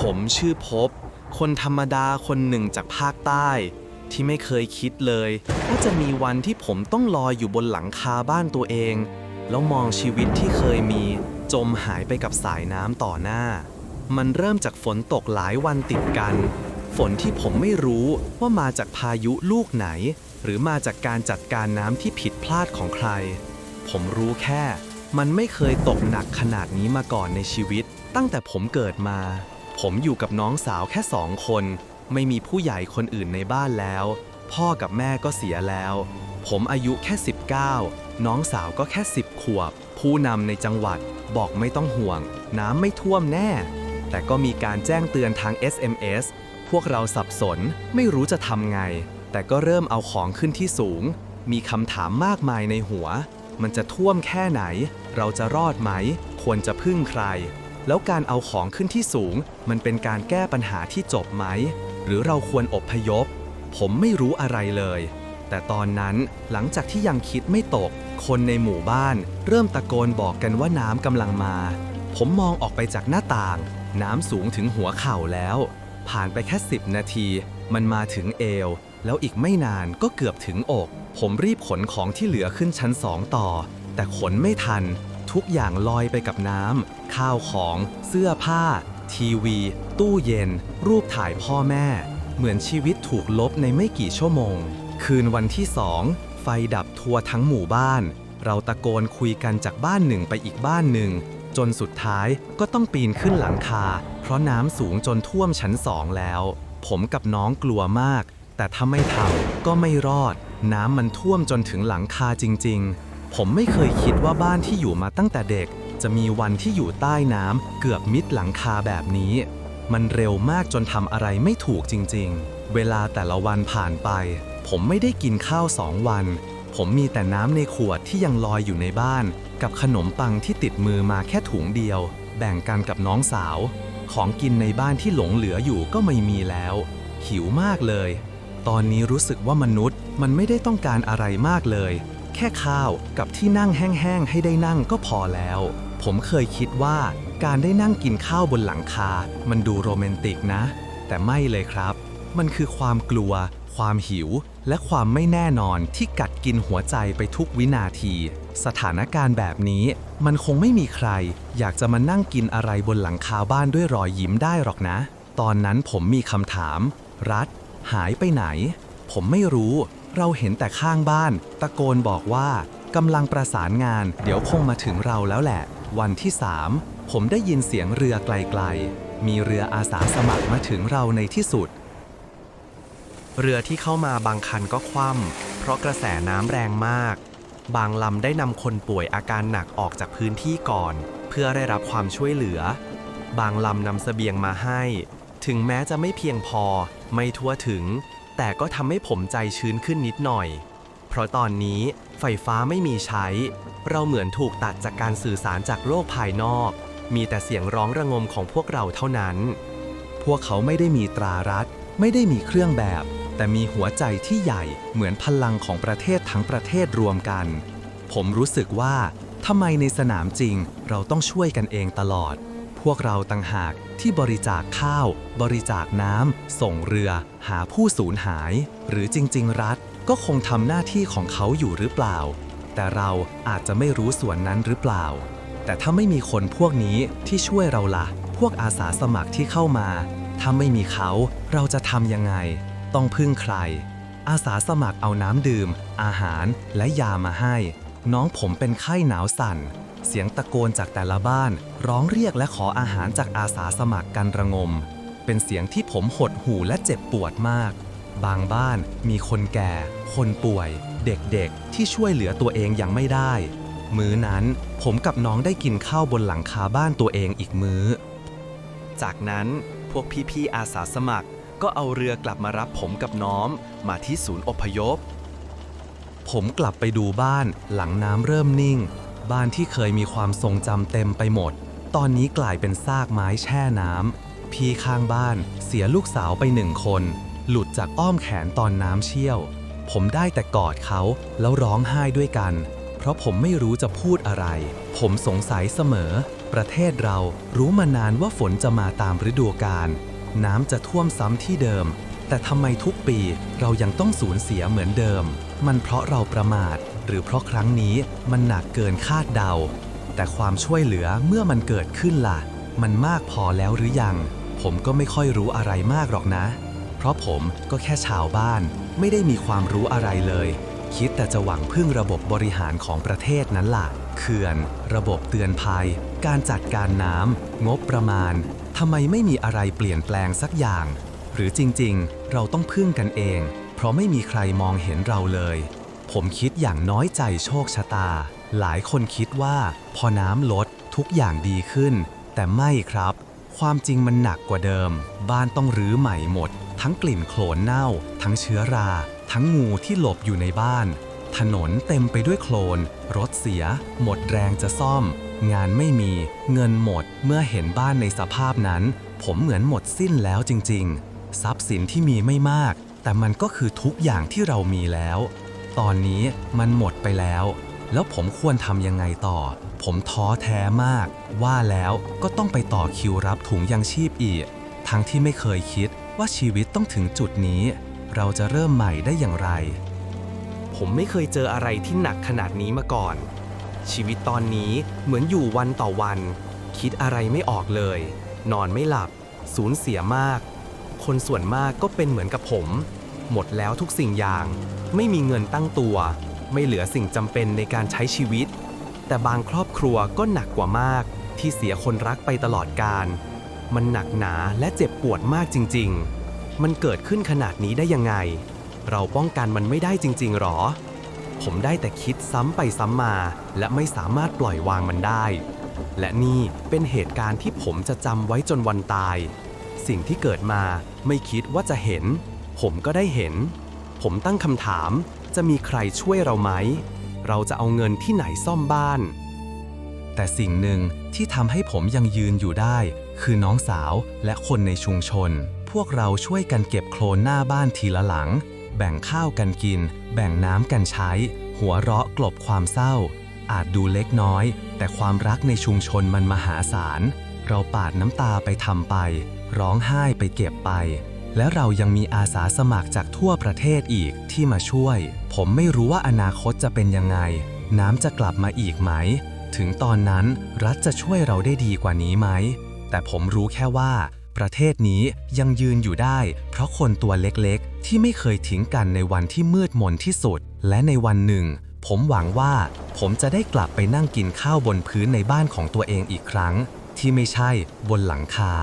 ผมชื่อพบ คนธรรมดาคนหนึ่งจากภาคใต้ ที่ไม่เคยคิดเลยว่าจะมีวันที่ผมต้องลอยอยู่บนหลังคาบ้านตัวเอง แล้วมองชีวิตที่เคยมี จมหายไปกับสายน้ำต่อหน้า มันเริ่มจากฝนตกหลายวันติดกัน ฝนที่ผมไม่รู้ว่ามาจากพายุลูกไหน หรือมาจากการจัดการน้ำที่ผิดพลาดของใคร ผมรู้แค่ มันไม่เคยตกหนักขนาดนี้มาก่อนในชีวิต ตั้งแต่ผมเกิดมา ผมอยู่กับน้องสาวแค่สองคน ไม่มีผู้ใหญ่คนอื่นในบ้านแล้ว พ่อกับแม่ก็เสียแล้ว ผมอายุแค่ 19 น้องสาวก็แค่ 10 ขวบ ผู้นำในจังหวัดบอกไม่ต้องห่วง น้ำไม่ท่วมแน่ แต่ก็มีการแจ้งเตือนทาง SMS พวกเราสับสนไม่รู้จะทำไง แต่ก็เริ่มเอาของขึ้นที่สูง มีคำถามมากมายในหัว มันจะท่วมแค่ไหน เราจะรอดไหม ควรจะพึ่งใคร แล้วการเอาของขึ้นที่สูง มันเป็นการแก้ปัญหาที่จบไหม หรือเราควรอบพยพ ผมไม่รู้อะไรเลย แต่ตอนนั้นหลังจากที่ยังคิดไม่ตก คนในหมู่บ้าน เริ่มตะโกนบอกกันว่าน้ำกำลังมา ผมมองออกไปจากหน้าต่าง น้ำสูงถึงหัวเข่าแล้ว ผ่านไปแค่10นาที มันมาถึงเอว แล้วอีกไม่นานก็เกือบถึงอก ผมรีบขนของที่เหลือขึ้นชั้นสองต่อ แต่ขนไม่ทัน ทุกอย่างลอยไปกับน้ำ ข้าวของ เสื้อผ้า ทีวี ตู้เย็น รูปถ่ายพ่อแม่ เหมือนชีวิตถูกลบในไม่กี่ชั่วโมง คืนวันที่สอง ไฟดับทั่วทั้งหมู่บ้าน เราตะโกนคุยกันจากบ้านหนึ่งไปอีกบ้านหนึ่ง จนสุดท้ายก็ต้องปีนขึ้นหลังคา เพราะน้ำสูงจนท่วมชั้นสองแล้ว ผมกับน้องกลัวมาก แต่ถ้าไม่ทำก็ไม่รอด น้ำมันท่วมจนถึงหลังคาจริง ๆ ผมไม่เคยคิดว่าบ้านที่อยู่มาตั้งแต่เด็ก จะมีวันที่อยู่ใต้น้ำเกือบมิดหลังคาแบบนี้ มันเร็วมากจนทำอะไรไม่ถูกจริง ๆ เวลาแต่ละวันผ่านไป ผมไม่ได้กินข้าวสองวัน ผมมีแต่น้ำในขวดที่ยังลอยอยู่ในบ้าน กับขนมปังที่ติดมือมาแค่ถุงเดียว แบ่งกันกับน้องสาว ของกินในบ้านที่หลงเหลืออยู่ก็ไม่มีแล้ว หิวมากเลย ตอนนี้รู้สึกว่ามนุษย์มันไม่ได้ต้องการอะไรมากเลย แค่ข้าวกับที่นั่งแห้งๆให้ได้นั่งก็พอแล้ว ผมเคยคิดว่าการได้นั่งกินข้าวบนหลังคา มันดูโรแมนติกนะ แต่ไม่เลยครับ มันคือความกลัว ความหิว และความไม่แน่นอนที่กัดกินหัวใจไปทุกวินาที สถานการณ์แบบนี้ มันคงไม่มีใคร อยากจะมานั่งกินอะไรบนหลังคาบ้านด้วยรอยยิ้มได้หรอกนะ ตอนนั้นผมมีคำถาม รัฐ หายไปไหน ผมไม่รู้ เราเห็นแต่ข้างบ้าน ตะโกนบอกว่ากำลังประสานงาน เดี๋ยวคงมาถึงเราแล้วแหละ วันที่สามผมได้ยินเสียงเรือไกลๆ มีเรืออาสาสมัครมาถึงเราในที่สุด เรือที่เข้ามาบางคันก็คว่ำเพราะกระแสน้ำแรงมาก บางลำได้นำคนป่วยอาการหนักออกจากพื้นที่ก่อน เพื่อได้รับความช่วยเหลือ บางลำนำเสบียงมาให้ ถึงแม้จะไม่เพียงพอ ไม่ทั่วถึง แต่ก็ทำให้ผมใจชื้นขึ้นนิดหน่อย เพราะตอนนี้ไฟฟ้าไม่มีใช้ เราเหมือนถูกตัดจากการสื่อสารจากโลกภายนอก มีแต่เสียงร้องระงมของพวกเราเท่านั้น พวกเขาไม่ได้มีตรารัฐ ไม่ได้มีเครื่องแบบ แต่มีหัวใจที่ใหญ่เหมือนพลังของประเทศทั้งประเทศรวมกัน ผมรู้สึกว่าทำไมในสนามจริงเราต้องช่วยกันเองตลอด พวกเราต่างหากที่บริจาคข้าว บริจาคน้ำ ส่งเรือ หาผู้สูญหาย หรือจริง ๆ รัฐก็คงทำหน้าที่ของเขาอยู่หรือเปล่า แต่เราอาจจะไม่รู้ส่วนนั้นหรือเปล่า แต่ถ้าไม่มีคนพวกนี้ที่ช่วยเราละ่ะ พวกอาสาสมัครที่เข้ามา ถ้าไม่มีเขาเราจะทำยังไง ต้องพึ่งใคร อาสาสมัครเอาน้ำดื่ม อาหารและยามาให้ น้องผมเป็นไข้หนาวสั่น เสียงตะโกนจากแต่ละบ้าน ร้องเรียกและขออาหารจากอาสาสมัครกันระงม เป็นเสียงที่ผมหดหูและเจ็บปวดมาก บางบ้านมีคนแก่ คนป่วย เด็กๆ ที่ช่วยเหลือตัวเองยังไม่ได้ มื้อนั้นผมกับน้องได้กินข้าวบนหลังคาบ้านตัวเองอีกมื้อ จากนั้นพวกพี่ๆอาสาสมัครก็เอาเรือกลับมารับผมกับน้องมาที่ศูนย์อพยพ ผมกลับไปดูบ้านหลังน้ำเริ่มนิ่ง บ้านที่เคยมีความทรงจำเต็มไปหมด ตอนนี้กลายเป็นซากไม้แช่น้ำพี่ข้างบ้านเสียลูกสาวไปหนึ่งคน หลุดจากอ้อมแขนตอนน้ำเชี่ยว ผมได้แต่กอดเขาแล้วร้องไห้ด้วยกัน เพราะผมไม่รู้จะพูดอะไร ผมสงสัยเสมอ ประเทศเรารู้มานานว่าฝนจะมาตามฤดูกาลน้ำจะท่วมซ้ำที่เดิม แต่ทำไมทุกปีเรายังต้องสูญเสียเหมือนเดิม มันเพราะเราประมาท หรือเพราะครั้งนี้มันหนักเกินคาดเดา แต่ความช่วยเหลือเมื่อมันเกิดขึ้นล่ะ มันมากพอแล้วหรือยัง ผมก็ไม่ค่อยรู้อะไรมากหรอกนะ เพราะผมก็แค่ชาวบ้าน ไม่ได้มีความรู้อะไรเลย คิดแต่จะหวังพึ่งระบบบริหารของประเทศนั้นล่ะ เขื่อน ระบบเตือนภัย การจัดการน้ำงบประมาณทำไมไม่มีอะไรเปลี่ยนแปลงสักอย่าง หรือจริงๆ เราต้องพึ่งกันเอง เพราะไม่มีใครมองเห็นเราเลย ผมคิดอย่างน้อยใจโชคชะตา หลายคนคิดว่าพอน้ำลดทุกอย่างดีขึ้น แต่ไม่ครับ ความจริงมันหนักกว่าเดิม บ้านต้องรื้อใหม่หมด ทั้งกลิ่นโคลนเน่า ทั้งเชื้อรา ทั้งงูที่หลบอยู่ในบ้าน ถนนเต็มไปด้วยโคลน รถเสีย หมดแรงจะซ่อม งานไม่มีเงินหมดเมื่อเห็นบ้านในสภาพนั้น ผมเหมือนหมดสิ้นแล้วจริง ๆ ทรัพย์สินที่มีไม่มาก แต่มันก็คือทุกอย่างที่เรามีแล้ว ตอนนี้มันหมดไปแล้ว แล้วผมควรทำยังไงต่อ ผมท้อแท้มาก ว่าแล้วก็ต้องไปต่อคิวรับถุงยังชีพอีก ทั้งที่ไม่เคยคิดว่าชีวิตต้องถึงจุดนี้ เราจะเริ่มใหม่ได้อย่างไร ผมไม่เคยเจออะไรที่หนักขนาดนี้มาก่อน ชีวิตตอนนี้เหมือนอยู่วันต่อวัน คิดอะไรไม่ออกเลย นอนไม่หลับ สูญเสียมาก คนส่วนมากก็เป็นเหมือนกับผม หมดแล้วทุกสิ่งอย่าง ไม่มีเงินตั้งตัว ไม่เหลือสิ่งจำเป็นในการใช้ชีวิต แต่บางครอบครัวก็หนักกว่ามาก ที่เสียคนรักไปตลอดกาลมันหนักหนาและเจ็บปวดมากจริง ๆ มันเกิดขึ้นขนาดนี้ได้ยังไง เราป้องกันมันไม่ได้จริง ๆ หรอ ผมได้แต่คิดซ้ำไปซ้ำมา และไม่สามารถปล่อยวางมันได้ และนี่เป็นเหตุการณ์ที่ผมจะจำไว้จนวันตาย สิ่งที่เกิดมาไม่คิดว่าจะเห็น ผมก็ได้เห็น ผมตั้งคำถาม จะมีใครช่วยเราไหม เราจะเอาเงินที่ไหนซ่อมบ้าน แต่สิ่งหนึ่งที่ทำให้ผมยังยืนอยู่ได้ คือน้องสาวและคนในชุมชน พวกเราช่วยกันเก็บโคลนหน้าบ้านทีละหลัง แบ่งข้าวกันกิน แบ่งน้ำกันใช้ หัวเราะกลบความเศร้า อาจดูเล็กน้อย แต่ความรักในชุมชนมันมหาศาล เราปาดน้ำตาไปทำไป ร้องไห้ไปเก็บไป และเรายังมีอาสาสมัครจากทั่วประเทศอีกที่มาช่วย ผมไม่รู้ว่าอนาคตจะเป็นยังไง น้ำจะกลับมาอีกไหม ถึงตอนนั้นรัฐจะช่วยเราได้ดีกว่านี้ไหม แต่ผมรู้แค่ว่า ประเทศนี้ยังยืนอยู่ได้ เพราะคนตัวเล็กๆ ที่ไม่เคยทิ้งกันในวันที่มืดมนที่สุด และในวันหนึ่ง ผมหวังว่า ผมจะได้กลับไปนั่งกินข้าวบนพื้นในบ้านของตัวเองอีกครั้ง ที่ไม่ใช่บนหลังคา